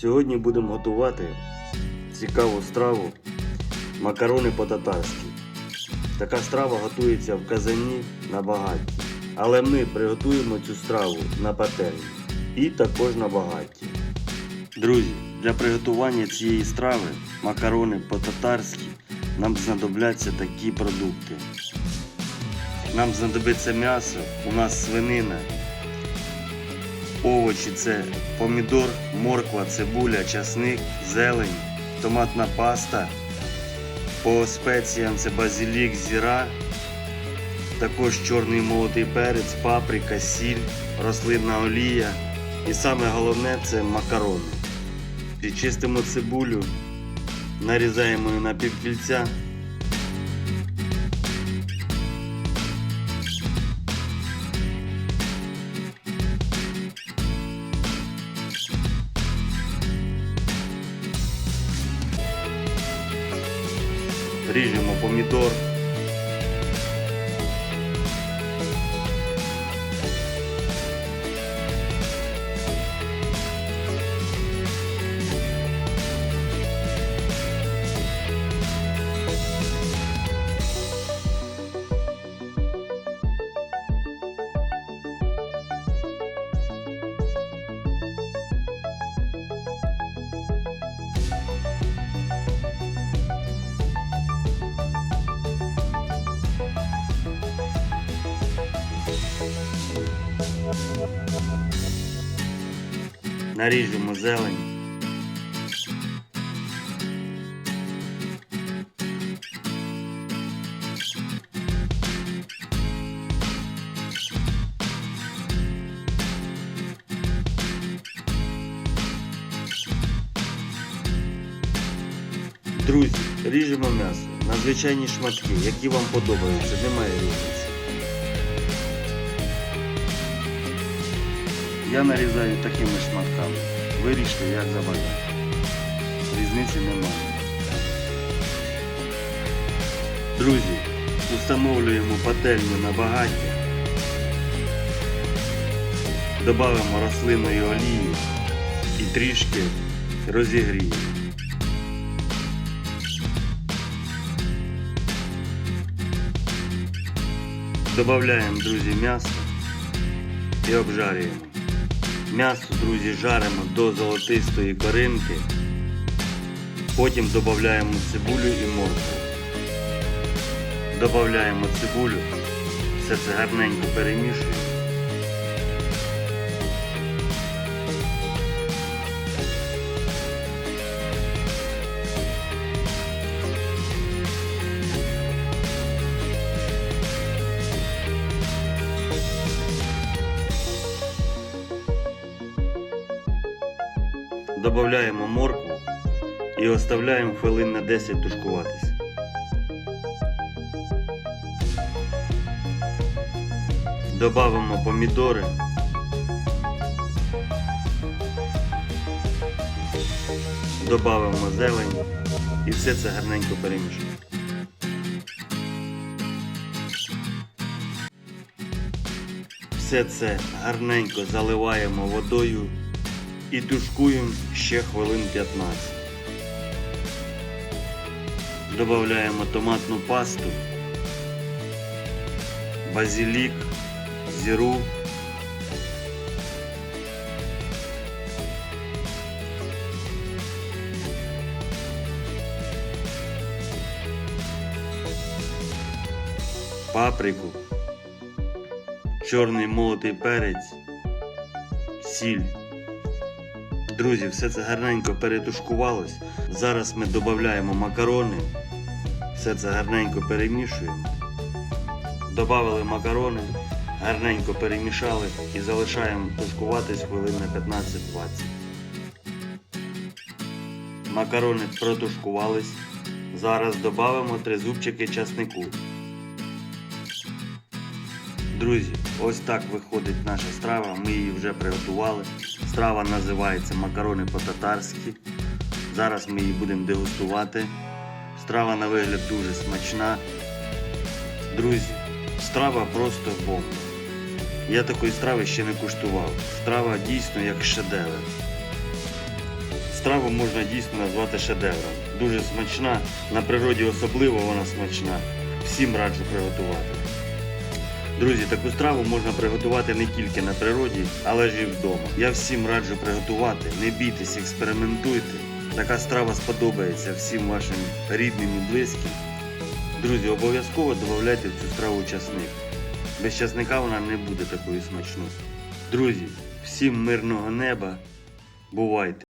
Сьогодні будемо готувати цікаву страву макарони по-татарськи. Така страва готується в казані на багатті. Але ми приготуємо цю страву на пательні і також на багатті. Друзі, для приготування цієї страви макарони по-татарськи нам знадобляться такі продукти. Нам знадобиться м'ясо, у нас свинина, овочі це помідор, морква, цибуля, часник, зелень, томатна паста. По спеціям це базилік, зіра, також чорний молотий перець, паприка, сіль, рослинна олія. І саме головне це макарони. Підчистимо цибулю, нарізаємо її на півкільця. Ріжемо помідор. Наріжемо зелень. Друзі, ріжемо м'ясо на звичайні шматки, які вам подобаються, немає різниці. Я нарізаю такими шматками. Виріште, як забажаєте. Різниці немає. Друзі, встановлюємо пательню на багаття. Добавимо рослинної олії і трішки розігріємо. Додаємо, друзі, м'ясо і обжарюємо. М'ясо, друзі, жаримо до золотистої коринки. Потім додаємо цибулю і моркву. Додаємо цибулю, все це гарненько перемішуємо. Додаємо моркву і оставляємо хвилин на 10 тушкуватись. Добавимо помідори. Добавимо зелень і все це гарненько перемішуємо. Все це гарненько заливаємо водою і тушкуємо ще хвилин 15. Додаємо томатну пасту, базилік, зіру. Паприку, чорний молотий перець, сіль. Друзі, все це гарненько перетушкувалось. Зараз ми додаємо макарони. Все це гарненько перемішуємо. Добавили макарони, гарненько перемішали і залишаємо тушкуватись хвилин на 15-20. Макарони протушкувались. Зараз додамо три зубчики часнику. Друзі, ось так виходить наша страва. Ми її вже приготували. Страва називається макарони по-татарськи. Зараз ми її будемо дегустувати. Страва на вигляд дуже смачна. Друзі, страва просто бомба. Я такої страви ще не куштував. Страва дійсно як шедевр. страву можна дійсно назвати шедевром. Дуже смачна, на природі особливо вона смачна. Всім раджу приготувати. Друзі, таку страву можна приготувати не тільки на природі, але ж і вдома. Я всім раджу приготувати, не бійтесь, експериментуйте. Така страва сподобається всім вашим рідним і близьким. Друзі, обов'язково додавайте в цю страву часник. Без часника вона не буде такою смачною. Друзі, всім мирного неба. Бувайте!